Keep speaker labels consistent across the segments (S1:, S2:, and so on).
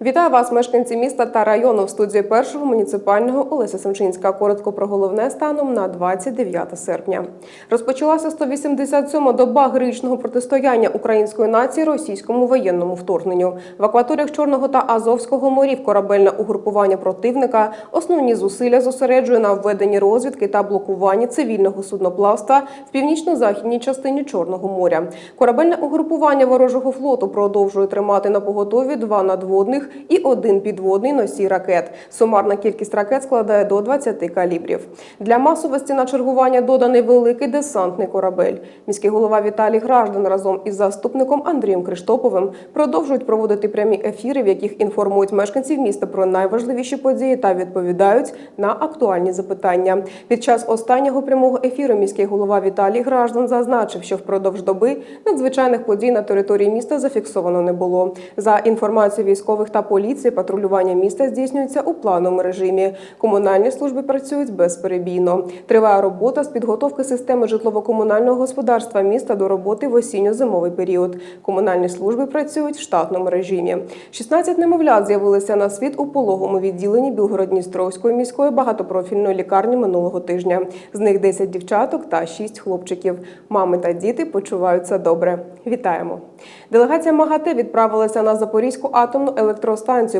S1: Вітаю вас, мешканці міста та району в студії першого муніципального Олеся Семчинська. Коротко про головне станом на 29 серпня. Розпочалася 187-ма доба героїчного протистояння української нації російському воєнному вторгненню. В акваторіях Чорного та Азовського морів корабельне угрупування противника основні зусилля зосереджує на введенні розвідки та блокуванні цивільного судноплавства в північно-західній частині Чорного моря. Корабельне угрупування ворожого флоту продовжує тримати на поготові два надводних і один підводний носій ракет. Сумарна кількість ракет складає до 20 калібрів. Для масовості на чергування доданий великий десантний корабель. Міський голова Віталій Граждан разом із заступником Андрієм Криштоповим продовжують проводити прямі ефіри, в яких інформують мешканців міста про найважливіші події та відповідають на актуальні запитання. Під час останнього прямого ефіру міський голова Віталій Граждан зазначив, що впродовж доби надзвичайних подій на території міста зафіксовано не було. За інформацією військових та поліції, патрулювання міста здійснюється у плановому режимі. Комунальні служби працюють безперебійно. Триває робота з підготовки системи житлово-комунального господарства міста до роботи в осінньо-зимовий період. Комунальні служби працюють в штатному режимі. 16 немовлят з'явилися на світ у пологовому відділенні Білгород-Дністровської міської багатопрофільної лікарні минулого тижня. З них 10 дівчаток та 6 хлопчиків. Мами та діти почуваються добре. Вітаємо! Делегація МАГАТЕ відправилася на Запорізьку атомну електростанцію.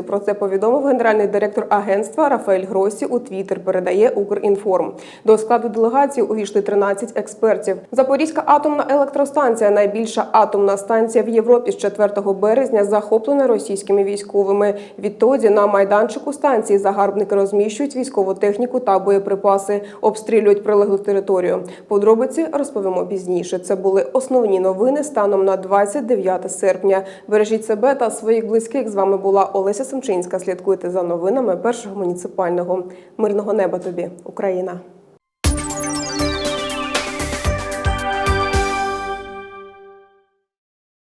S1: Про це повідомив генеральний директор агентства Рафаель Гросі у Твіттер. Передає Укрінформ. До складу делегації увійшли 13 експертів. Запорізька атомна електростанція найбільша атомна станція в Європі з 4 березня захоплена російськими військовими. Відтоді на майданчику станції загарбники розміщують військову техніку та боєприпаси, обстрілюють прилеглу територію. Подробиці розповімо пізніше. Це були основні новини станом на 29 серпня. Бережіть себе та своїх близьких. З вами була Олеся Семчинська. Слідкуйте за новинами першого муніципального. Мирного неба тобі, Україна.